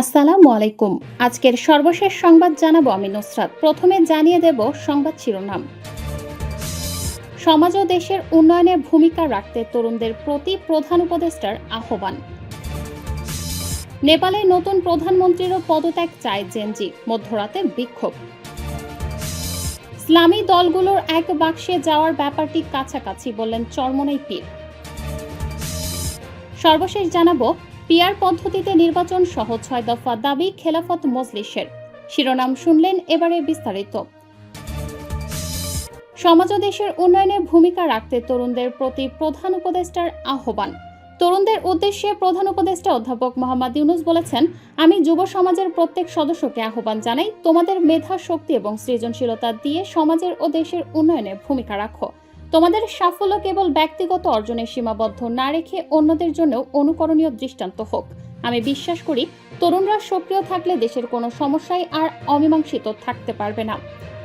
আসসালামু আলাইকুম। আজকের সর্বশেষ সংবাদ জানাব আমি নুসরাত। প্রথমে জানিয়ে দেব সংবাদ শিরোনাম। সমাজ ও দেশের উন্নয়নে ভূমিকা রাখতে তরুণদের প্রতি প্রধান উপদেষ্টার আহ্বান। নেপালে নতুন প্রধানমন্ত্রীরও পদত্যাগ চায় জেনজি মধ্যরাতে বিক্ষোভ। ইসলামী দলগুলোর এক বাক্সে যাওয়ার ব্যাপারটি কাছাকাছি বললেন চরমনাই পীর। সর্বশেষ জানাব পিয়ার পদ্ধতিতে নির্বাচন সহ ছয় দফা দাবি খেলাফত মজলিসের। শিরোনাম শুনলেন এবারে বিস্তারিত। সমাজ ও দেশের উন্নয়নে ভূমিকা রাখতে তরুণদের প্রতি প্রধান উপদেষ্টার আহ্বান। তরুণদের উদ্দেশ্যে প্রধান উপদেষ্টা অধ্যাপক মোহাম্মদ ইউনুস বলেছেন, আমি যুব সমাজের প্রত্যেক সদস্যকে আহ্বান জানাই, তোমাদের মেধা, শক্তি এবং সৃজনশীলতা দিয়ে সমাজের ও দেশের উন্নয়নে ভূমিকা রাখো। তোমাদের সাফল্য কেবল ব্যক্তিগত অর্জনে সীমাবদ্ধ না রেখে অন্যদের জন্যও অনুকরণীয় দৃষ্টান্ত হোক। আমি বিশ্বাস করি, তরুণরা সক্রিয় থাকলে দেশের কোনো সমস্যাই আর অমীমাংসিত থাকতে পারবে না।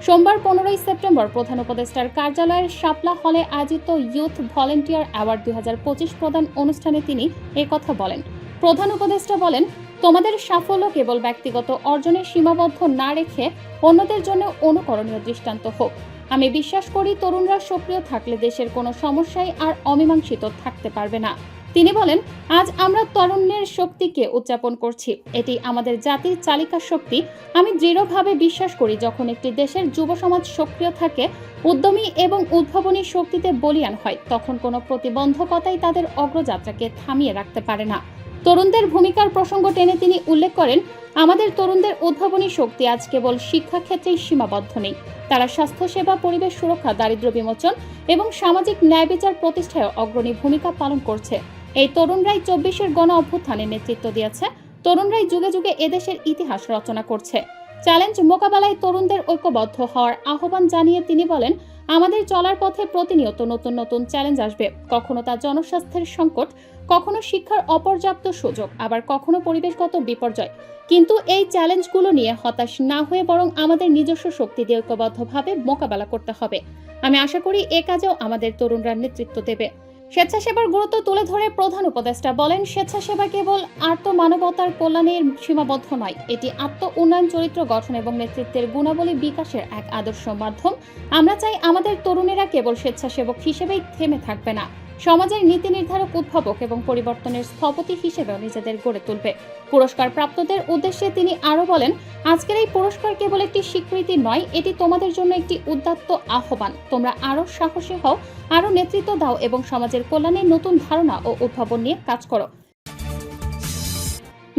সোমবার পনেরোই সেপ্টেম্বর প্রধান উপদেষ্টার কার্যালয়ের শাপলা হলে আয়োজিত ইউথ ভলেন্টিয়ার অ্যাওয়ার্ড দুই হাজার পঁচিশ প্রদান অনুষ্ঠানে তিনি কথা বলেন। প্রধান উপদেষ্টা বলেন, তোমাদের সাফল্য কেবল ব্যক্তিগত অর্জনে সীমাবদ্ধ না রেখে অন্যদের জন্য অনুকরণীয় দৃষ্টান্ত হোক। আমি বিশ্বাস করি তরুণরা সক্রিয় থাকলে দেশের কোনো সমস্যাই আর অমীমাংসিত থাকতে পারবে না। তিনি বলেন, আজ আমরা তরুণের শক্তিকে উদযাপন করছি। এটি আমাদের জাতির চালিকা শক্তি। আমি দৃঢ়ভাবে বিশ্বাস করি যখন একটি দেশের যুব সমাজ সক্রিয় থাকে, উদ্যমী এবং উদ্ভাবনী শক্তিতে বলিয়ান হয়, তখন কোনো প্রতিবন্ধকতাই তাদের অগ্রযাত্রাকে থামিয়ে রাখতে পারে না। তরুণদের ভূমিকার প্রসঙ্গ টেনে তিনি উল্লেখ করেন, আমাদের তরুণদের উদ্ভাবনী শক্তি আজ কেবল শিক্ষাক্ষেত্রেই সীমাবদ্ধ নেই। তারা স্বাস্থ্যসেবা, পরিবেশ সুরক্ষা, দারিদ্র বিমোচন এবং সামাজিক ন্যায় বিচার প্রতিষ্ঠায় অগ্রণী ভূমিকা পালন করছে। এই তরুণরাই চব্বিশের গণ অভ্যুত্থানে নেতৃত্ব দিয়েছে। তরুণরাই যুগে যুগে এদেশের ইতিহাস রচনা করছে। চ্যালেঞ্জ মোকাবেলায় তরুণদের ঐক্যবদ্ধ হওয়ার আহ্বান জানিয়ে তিনি বলেন আমাদের চলার পথে প্রতিনিয়ত নতুন নতুন চ্যালেঞ্জ আসবে। কখনো তা জনস্বাস্থ্যের সংকট, কখনো শিক্ষার অপর্যাপ্ত সুযোগ, আবার কখনো পরিবেশগত বিপর্যয়। কিন্তু এই চ্যালেঞ্জগুলো নিয়ে হতাশ না হয়ে বরং আমাদের নিজস্ব শক্তি দিয়ে ঐক্যবদ্ধভাবে মোকাবেলা করতে হবে। আমি আশা করি এ কাজেও আমাদের তরুণরা নেতৃত্ব দেবে। স্বেচ্ছাসেবার গুরুত্ব তুলে ধরে প্রধান উপদেষ্টা বলেন, স্বেচ্ছাসেবা কেবল আত্মমানবতার কল্যাণের সীমাবদ্ধ নয়, এটি আত্ম উন্নয়ন চরিত্র গঠন এবং নেতৃত্বের গুণাবলী বিকাশের এক আদর্শ মাধ্যম। আমরা চাই আমাদের তরুণেরা কেবল স্বেচ্ছাসেবক হিসেবেই থেমে থাকবে না। সমাজের নীতি নির্ধারক উদ্ভাবক এবং পরিবর্তনের স্থপতি হিসেবেও নিজেদের গড়ে তুলবে। পুরস্কার প্রাপ্তদের উদ্দেশ্যে তিনি আরও বলেন, আজকের এই পুরস্কার কেবল একটি স্বীকৃতি নয়, এটি তোমাদের জন্য একটি উদ্যাত্ত আহ্বান। তোমরা আরও সাহসী হও, আরও নেতৃত্ব দাও এবং সমাজের কল্যাণে নতুন ধারণা ও উদ্ভাবন নিয়ে কাজ করো।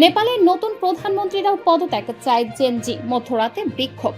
নেপালের নতুন প্রধানমন্ত্রীরাও পদত্যাগ চায় জেনজি মধ্যরাতে বিক্ষোভ।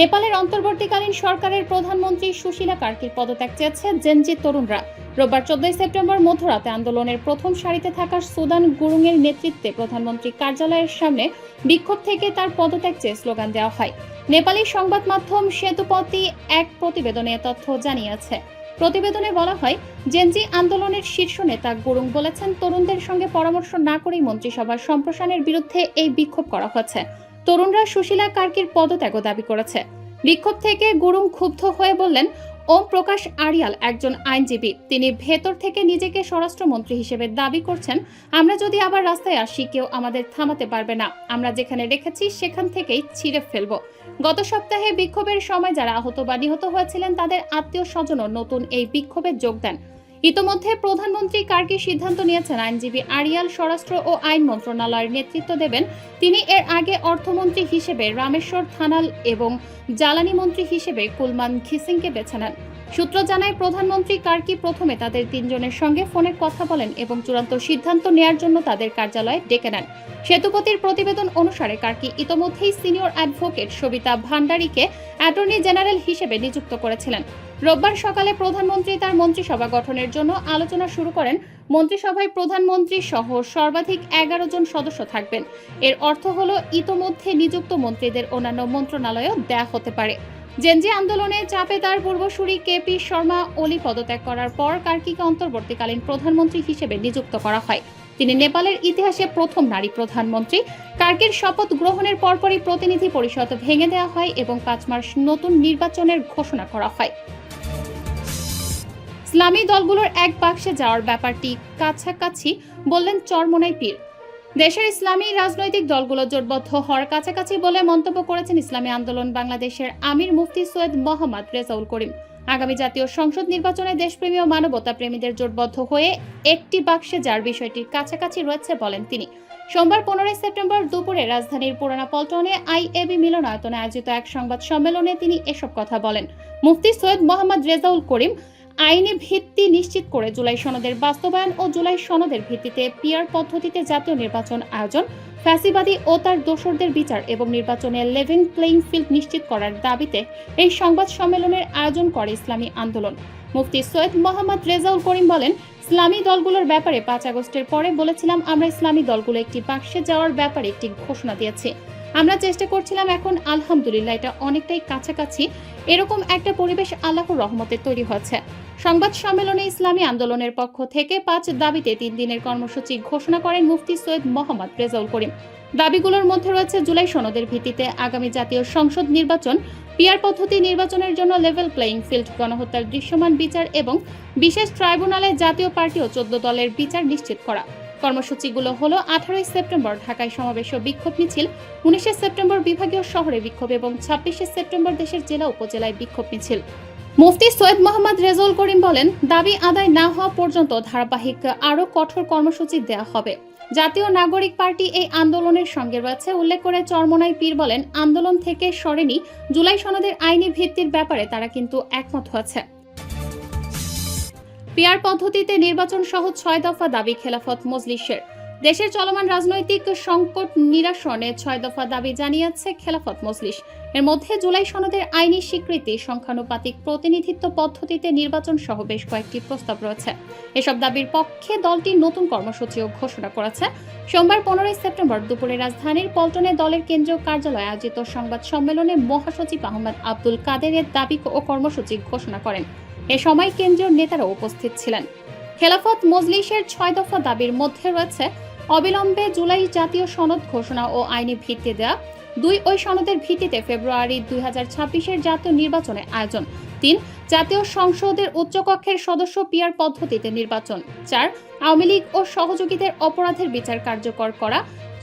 নেপালের অন্তর্বর্তীকালীন সরকারের প্রধানমন্ত্রী সুশীলা কার্কির পদত্যাগ চেয়েছে জেনজি তরুণরা। রোববার চোদ্দই সেপ্টেম্বর মধ্যরাতে আন্দোলনের প্রথম সারিতে থাকা সুদান গুরুংয়ের নেতৃত্বে প্রধানমন্ত্রী কার্যালয়ের সামনে বিক্ষোভ থেকে তার পদত্যাগ চেয়ে স্লোগান দেওয়া হয়। নেপালি সংবাদ মাধ্যম সেতুপতি এক প্রতিবেদনে তথ্য জানিয়েছে। প্রতিবেদনে বলা হয়, জেনজি আন্দোলনের শীর্ষ নেতা গুরুং বলেছেন, তরুণদের সঙ্গে পরামর্শ না করেই মন্ত্রিসভার সম্প্রসারণের বিরুদ্ধে এই বিক্ষোভ করা হচ্ছে। তরুণরা সুশীলা কার্কির পদত্যাগও দাবি করেছে। বিক্ষোভ থেকে গুরুং ক্ষুব্ধ হয়ে বললেন ওম প্রকাশ আরিয়াল একজন আইনজীবী। তিনি ভেতর থেকে নিজেকে স্বরাষ্ট্রমন্ত্রী হিসেবে দাবি করছেন, আমরা যদি আবার রাস্তায় আসি, কেউ আমাদের থামাতে পারবে না। আমরা যেখানে রেখেছি, সেখান থেকেই ছিঁড়ে ফেলব। গত সপ্তাহে বিক্ষোভের সময় যারা আহত বা নিহত হয়েছিলেন, তাদের আত্মীয় স্বজনও নতুন এই বিক্ষোভে যোগ দেন। ইতোমধ্যে প্রধানমন্ত্রী কার্কি সিদ্ধান্ত নিয়েছেন, আইনজীবী আরিয়াল স্বরাষ্ট্র ও আইন মন্ত্রণালয়ের নেতৃত্ব দেবেন। তিনি এর আগে অর্থমন্ত্রী হিসেবে রামেশ্বর থানাল এবং জ্বালানি মন্ত্রী হিসেবে কুলমান খিসিংকে বেছে নেন। সূত্র জানায়, প্রধানমন্ত্রী কার্কি প্রথমে তাদের তিনজনের সঙ্গে ফোনে কথা বলেন এবং চূড়ান্ত সিদ্ধান্ত নেয়ার জন্য তাদের কার্যালয়ে ডেকে নেন। সেতুপতির প্রতিবেদন অনুসারে কার্কি ইতোমধ্যেই সিনিয়র অ্যাডভোকেট সবিতা ভান্ডারীকে অ্যাটর্নি জেনারেল হিসেবে নিযুক্ত করেছিলেন। রোববার সকালে প্রধানমন্ত্রী তার মন্ত্রিসভা গঠনের জন্য আলোচনা শুরু করেন মন্ত্রিসভায় প্রধানমন্ত্রী সহ সর্বাধিক এগারো জন সদস্য থাকবেন। এর অর্থ হল ইতোমধ্যে নিযুক্ত মন্ত্রীদের অন্যান্য মন্ত্রণালয়ও দেয়া হতে পারে। জেনজি আন্দোলনে চাপে তার পূর্বসূরি কেপি শর্মা ওলি পদত্যাগ করার পর কার্কিকে অন্তর্বর্তীকালীন প্রধানমন্ত্রী হিসেবে নিযুক্ত করা হয়। তিনি নেপালের ইতিহাসে প্রথম নারী প্রধানমন্ত্রী। কার্কির শপথ গ্রহণের পরপরই প্রতিনিধি পরিষদ ভেঙে দেওয়া হয় এবং পাঁচ মাস নতুন নির্বাচনের ঘোষণা করা হয়। ইসলামী দলগুলোর এক বাক্সে যাওয়ার ব্যাপারটি কাছাকাছি বললেন চরমনাই পীর। দেশের ইসলামী রাজনৈতিক দলগুলো জোটবদ্ধ হওয়ার কাছাকাছি বলে মন্তব্য করেছেন ইসলামী আন্দোলন বাংলাদেশের আমির মুফতি সৈয়দ মোহাম্মদ রেজাউল করিম। আগামী জাতীয় সংসদ নির্বাচনে দেশপ্রেমী ও মানবতা প্রেমীদের জোটবদ্ধ হয়ে একটি বাক্সে যার বিষয়টির কাছাকাছি রয়েছে বলেন তিনি। সোমবার পনেরোই সেপ্টেম্বর দুপুরে রাজধানীর পুরানা পল্টনে আইএবি মিলনায়তনে আয়োজিত এক সংবাদ সম্মেলনে তিনি এসব কথা বলেন। মুফতি সৈয়দ মোহাম্মদ রেজাউল করিম আইনি ভিত্তি নিশ্চিত করে জুলাই সনদের বাস্তবায়ন ও জুলাই সনদের ভিত্তিতে পিয়ার পদ্ধতিতে জাতীয় নির্বাচন আয়োজন, ফ্যাসিবাদী ও তার দোসরদের বিচার এবং নির্বাচনে লেভেল প্লেইং ফিল্ড নিশ্চিত করার দাবিতে এই সংবাদ সম্মেলনের আয়োজন করে ইসলামী আন্দোলন। মুফতি সৈয়দ মোহাম্মদ রেজাউল করিম বলেন, ইসলামী দলগুলোর ব্যাপারে পাঁচ আগস্টের পরে বলেছিলাম, আমরা ইসলামী দলগুলো একটি বাক্সে যাওয়ার ব্যাপারে একটি ঘোষণা দিয়েছি। আমরা চেষ্টা করছিলাম এখন, আলহামদুলিল্লাহ, এটা অনেকটাই কাছাকাছি। এরকম একটা পরিবেশ আল্লাহর রহমতে তৈরি হয়েছে। সংবাদ সম্মেলনে ইসলামী আন্দোলনের পক্ষ থেকে পাঁচ দাবিতে তিন দিনের কর্মসূচি ঘোষণা করেন মুফতি সৈয়দ মোহাম্মদ রেজাউল করিম। দাবিগুলোর মধ্যে রয়েছে জুলাই সনদের ভিত্তিতে আগামী জাতীয় সংসদ নির্বাচন পিয়ার পদ্ধতি নির্বাচনের জন্য লেভেল প্লেইং ফিল্ড গণহত্যার দৃশ্যমান বিচার এবং বিশেষ ট্রাইব্যুনালে জাতীয় পার্টি ও চোদ্দ দলের বিচার নিশ্চিত করা। কর্মসূচিগুলো হলো আঠারোই সেপ্টেম্বর ঢাকায় সমাবেশ ও বিক্ষোভ মিছিল, উনিশে সেপ্টেম্বর বিভাগীয় শহরে বিক্ষোভ এবং ছাব্বিশে সেপ্টেম্বর দেশের জেলা উপজেলায় বিক্ষোভ মিছিল। মুফতি সৈয়দ মোহাম্মদ রেজউল করিম বলেন, দাবি আদায় না হওয়া পর্যন্ত ধারাবাহিক আরও কঠোর কর্মসূচি দেওয়া হবে। জাতীয় নাগরিক পার্টি এই আন্দোলনের সঙ্গে রয়েছে। উল্লেখ করে চরমনাই পীর বলেন, আন্দোলন থেকে সরেনি। জুলাই সনদের আইনি ভিত্তির ব্যাপারে তারা কিন্তু একমত হয়েছে। পিয়ার পদ্ধতিতে নির্বাচন সহ ছয় দফা দাবি খেলাফত মজলিসের। দেশের চলমান রাজনৈতিক সংকট নিরসনে ছয় দফা দাবি জানিয়েছে খেলাফত মজলিস। এর মধ্যে জুলাই সনদের আইনি স্বীকৃতি, সংখ্যানুপাতিক প্রতিনিধিত্ব পদ্ধতিতে নির্বাচন সহ বেশ কয়েকটি প্রস্তাব রয়েছে। এসব দাবির পক্ষে দলটি নতুন কর্মসূচিও ঘোষণা করেছে। সোমবার পনেরোই সেপ্টেম্বর দুপুরে রাজধানীর পল্টনে দলের কেন্দ্রীয় কার্যালয়ে আয়োজিত সংবাদ সম্মেলনে মহাসচিব আহমদ আব্দুল কাদেরের দাবি ও কর্মসূচি ঘোষণা করেন। এ সময় কেন্দ্রীয় নেতারা উপস্থিত ছিলেন। খেলাফত মজলিসের ছয় দফা দাবির মধ্যে রয়েছে অবিলম্বে জুলাই জাতীয় সনদ ঘোষণা ও আইনি ভিত্তি দেওয়া দুই ওই সনদের ভিত্তিতে ফেব্রুয়ারি দুই হাজার ছাব্বিশের জাতীয় নির্বাচনে আয়োজন, তিন জাতীয় সংসদের উচ্চকক্ষের সদস্য পিয়ার পদ্ধতিতে নির্বাচন, চার আওয়ামী লীগ ও সহযোগীদের অপরাধের বিচার কার্যকর করা,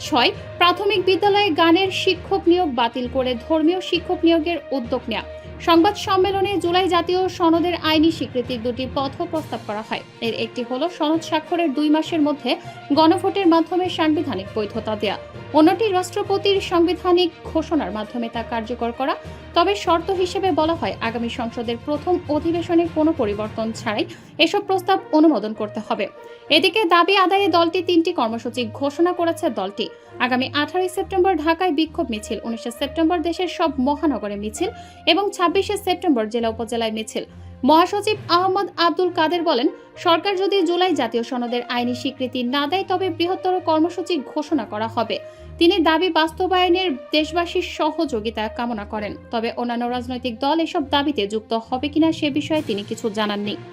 ছয় প্রাথমিক বিদ্যালয়ে গানের শিক্ষক নিয়োগ বাতিল করে ধর্মীয় শিক্ষক নিয়োগের উদ্যোগ নেওয়া সংবাদ সম্মেলনে জুলাই জাতীয় সনদের আইনি স্বীকৃতির দুটি পথ প্রস্তাব করা হয়। এর একটি হল সনদ স্বাক্ষরের দুই মাসের মধ্যে গণভোটের মাধ্যমে সাংবিধানিক বৈধতা দেয়া। অন্যটি রাষ্ট্রপতির সাংবিধানিক ঘোষণার মাধ্যমে তা কার্যকর করা। তবে শর্ত হিসেবে বলা হয়, আগামী সংসদের প্রথম অধিবেশনে কোনো পরিবর্তন ছাড়াই এসব প্রস্তাব অনুমোদন করতে হবে। এদিকে দাবি আদায়ে দলটি তিনটি কর্মসূচি ঘোষণা করেছে দলটি। আগামী আঠারোই সেপ্টেম্বর ঢাকায় বিক্ষোভ মিছিল, উনিশে সেপ্টেম্বর দেশের সব মহানগরে মিছিল এবং ছাব্বিশে সেপ্টেম্বর জেলা উপজেলায় মিছিল। মহাসচিব আহমদ আব্দুল কাদের বলেন, সরকার যদি জুলাই জাতীয় সনদের আইনি স্বীকৃতি না দেয়, তবে বৃহত্তর কর্মসূচি ঘোষণা করা হবে। তিনি দাবি বাস্তবায়নের দেশবাসীর সহযোগিতা কামনা করেন। তবে অন্যান্য রাজনৈতিক দল এসব দাবিতে যুক্ত হবে কিনা সে বিষয়ে তিনি কিছু জানাননি।